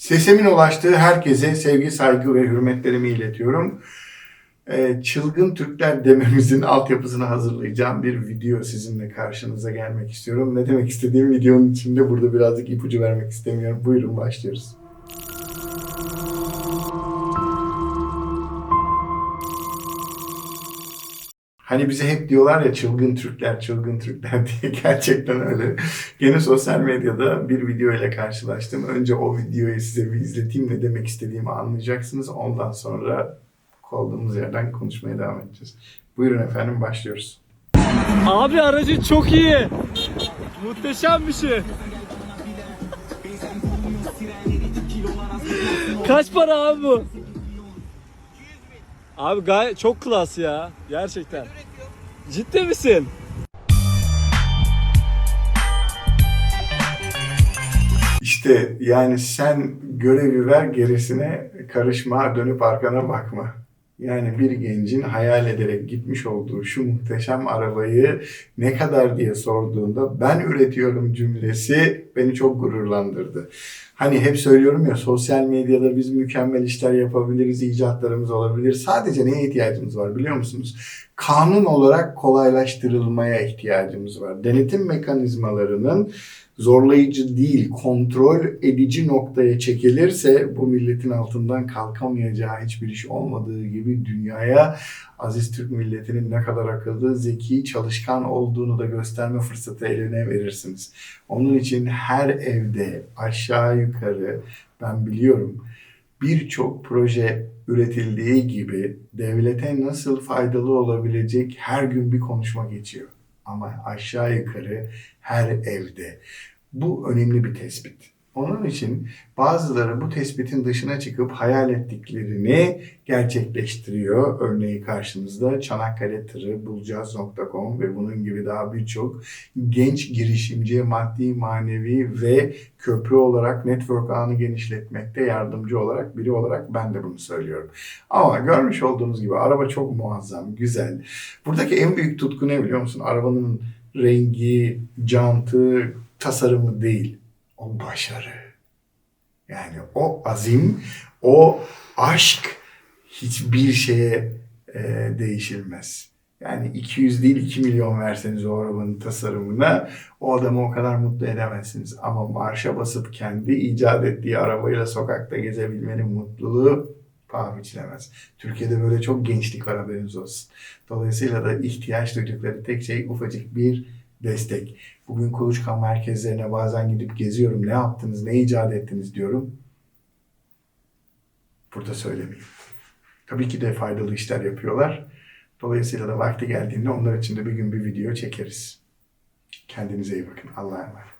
Sesimin ulaştığı herkese sevgi, saygı ve hürmetlerimi iletiyorum. Ee, Çılgın Türkler dememizin altyapısını hazırlayacağım bir video sizinle karşınıza gelmek istiyorum. Ne demek istediğim videonun içinde burada birazcık ipucu vermek istemiyorum. Buyurun başlıyoruz. Hani bize hep diyorlar ya çılgın Türkler, çılgın Türkler diye gerçekten öyle. Gene sosyal medyada bir video ile karşılaştım. Önce o videoyu size bir izleteyim ne demek istediğimi anlayacaksınız. Ondan sonra kaldığımız yerden konuşmaya devam edeceğiz. Buyurun efendim başlıyoruz. Abi aracın çok iyi. Muhteşem bir şey. Kaç para abi bu? Abi gayet çok klas ya. Gerçekten. Ciddi misin? İşte yani sen görevi ver gerisine karışma, dönüp arkana bakma. Yani bir gencin hayal ederek gitmiş olduğu şu muhteşem arabayı ne kadar diye sorduğunda ben üretiyorum cümlesi beni çok gururlandırdı. Hani hep söylüyorum ya sosyal medyada biz mükemmel işler yapabiliriz, icatlarımız olabilir. Sadece neye ihtiyacımız var biliyor musunuz? Kanun olarak kolaylaştırılmaya ihtiyacımız var. Denetim mekanizmalarının zorlayıcı değil, kontrol edici noktaya çekilirse bu milletin altından kalkamayacağı hiçbir iş olmadığı gibi dünyaya aziz Türk milletinin ne kadar akıllı, zeki, çalışkan olduğunu da gösterme fırsatı eline verirsiniz. Onun için her evde aşağı yukarı ben biliyorum birçok proje üretildiği gibi devlete nasıl faydalı olabilecek her gün bir konuşma geçiyor. Ama aşağı yukarı her evde. Bu önemli bir tespit. Onun için bazıları bu tespitin dışına çıkıp hayal ettiklerini gerçekleştiriyor. Örneği karşınızda Çanakkale Tırı bulacağız.com ve bunun gibi daha birçok genç girişimci maddi manevi ve köprü olarak network ağını genişletmekte yardımcı olarak biri olarak ben de bunu söylüyorum. Ama görmüş olduğunuz gibi araba çok muazzam, güzel. Buradaki en büyük tutku ne biliyor musun? Arabanın rengi, jantı, tasarımı değil. O başarı. Yani o azim, o aşk hiçbir şeye e, değişilmez. Yani 200 değil 2 milyon verseniz o arabanın tasarımına o adamı o kadar mutlu edemezsiniz. Ama marşa basıp kendi icat ettiği arabayla sokakta gezebilmenin mutluluğu paha biçilemez. Türkiye'de böyle çok gençlik var haberiniz olsun. Dolayısıyla da ihtiyaç duydukları tek şey ufacık bir destek. Bugün kuluçka merkezlerine bazen gidip geziyorum. Ne yaptınız, ne icat ettiniz diyorum. Burada söylemeyeyim. Tabii ki de faydalı işler yapıyorlar. Dolayısıyla da vakti geldiğinde onlar için de bir gün bir video çekeriz. Kendinize iyi bakın. Allah'a emanet.